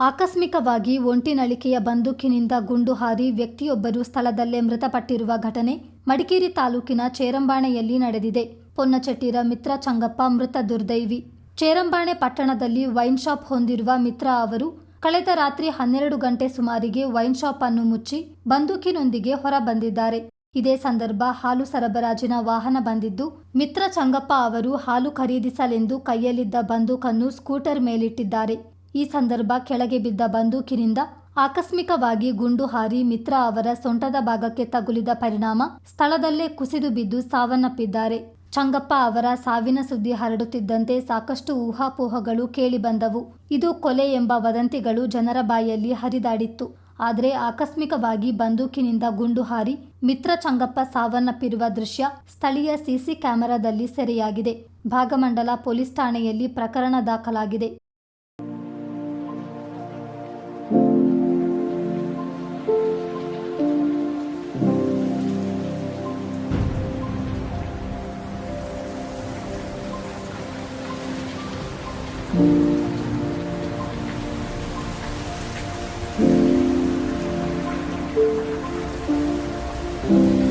ಆಕಸ್ಮಿಕವಾಗಿ ಒಂಟಿನಳಿಕೆಯ ಬಂದೂಕಿನಿಂದ ಗುಂಡು ಹಾರಿ ವ್ಯಕ್ತಿಯೊಬ್ಬರು ಸ್ಥಳದಲ್ಲೇ ಮೃತಪಟ್ಟಿರುವ ಘಟನೆ ಮಡಿಕೇರಿ ತಾಲೂಕಿನ ಚೇರಂಬಾಣೆಯಲ್ಲಿ ನಡೆದಿದೆ. ಪೊನ್ನಚೆಟ್ಟಿರ ಮಿತ್ರ ಚಂಗಪ್ಪ ಮೃತ ದುರ್ದೈವಿ. ಚೇರಂಬಾಣೆ ಪಟ್ಟಣದಲ್ಲಿ ವೈನ್ ಶಾಪ್ ಹೊಂದಿರುವ ಮಿತ್ರ ಅವರು ಕಳೆದ ರಾತ್ರಿ ಹನ್ನೆರಡು ಗಂಟೆ ಸುಮಾರಿಗೆ ವೈನ್ ಶಾಪ್ ಅನ್ನು ಮುಚ್ಚಿ ಬಂದೂಕಿನೊಂದಿಗೆ ಹೊರ ಬಂದಿದ್ದಾರೆ ಇದೇ ಸಂದರ್ಭ ಹಾಲು ಸರಬರಾಜಿನ ವಾಹನ ಬಂದಿದ್ದು, ಮಿತ್ರ ಚಂಗಪ್ಪ ಅವರು ಹಾಲು ಖರೀದಿಸಲೆಂದು ಕೈಯಲ್ಲಿದ್ದ ಬಂದೂಕನ್ನು ಸ್ಕೂಟರ್ ಮೇಲಿಟ್ಟಿದ್ದಾರೆ. ಈ ಸಂದರ್ಭ ಕೆಳಗೆ ಬಿದ್ದ ಬಂದೂಕಿನಿಂದ ಆಕಸ್ಮಿಕವಾಗಿ ಗುಂಡು ಹಾರಿ ಮಿತ್ರ ಅವರ ಸೊಂಟದ ಭಾಗಕ್ಕೆ ತಗುಲಿದ ಪರಿಣಾಮ ಸ್ಥಳದಲ್ಲೇ ಕುಸಿದು ಬಿದ್ದು ಸಾವನ್ನಪ್ಪಿದ್ದಾರೆ. ಚಂಗಪ್ಪ ಅವರ ಸಾವಿನ ಸುದ್ದಿ ಹರಡುತ್ತಿದ್ದಂತೆ ಸಾಕಷ್ಟು ಊಹಾಪೋಹಗಳು ಕೇಳಿಬಂದವು ಇದು ಕೊಲೆ ಎಂಬ ವದಂತಿಗಳು ಜನರ ಬಾಯಲ್ಲಿ ಹರಿದಾಡಿತ್ತು. ಆದರೆ ಆಕಸ್ಮಿಕವಾಗಿ ಬಂದೂಕಿನಿಂದ ಗುಂಡು ಹಾರಿ ಮಿತ್ರ ಚಂಗಪ್ಪ ಸಾವನ್ನಪ್ಪಿರುವ ದೃಶ್ಯ ಸ್ಥಳೀಯ ಸಿಸಿ ಕ್ಯಾಮೆರಾದಲ್ಲಿ ಸೆರೆಯಾಗಿದೆ. ಭಾಗಮಂಡಲ ಪೊಲೀಸ್ ಠಾಣೆಯಲ್ಲಿ ಪ್ರಕರಣ ದಾಖಲಾಗಿದೆ. Thank you.